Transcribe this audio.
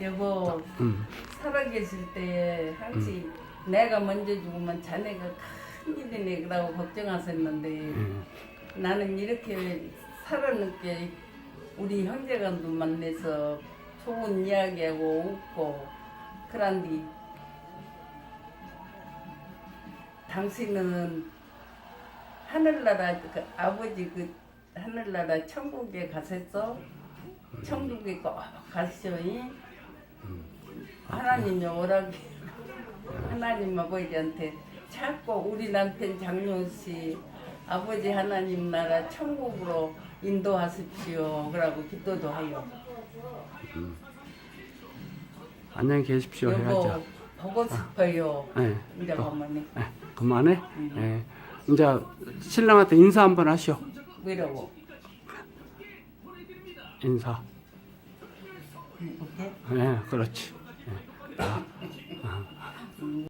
여보 음. 살아계실 때 항상 내가 먼저 죽으면 자네가 큰 일이네 그러고 걱정하셨는데 음. 나는 이렇게 살아는게 우리 형제간도 만나서 좋은 이야기하고 웃고 그런데 당신은 하늘나라 그 아버지 그 하늘나라 천국에 가셨어? 천국에 꼭 가시오이 하나님이 오라고 하나님 아버지한테 자꾸 우리 남편 장룡 씨 아버지 하나님 나라 천국으로 인도하십시오. 그러고 기도도 해요. 안녕히 계십시오 여보 해야죠. 보고 싶어요. 예. 이제 또, 어머니 예. 그만해. 예. 이제 신랑한테 인사 한번 하시오. 위로고 인사. 이렇게 예, 그렇지.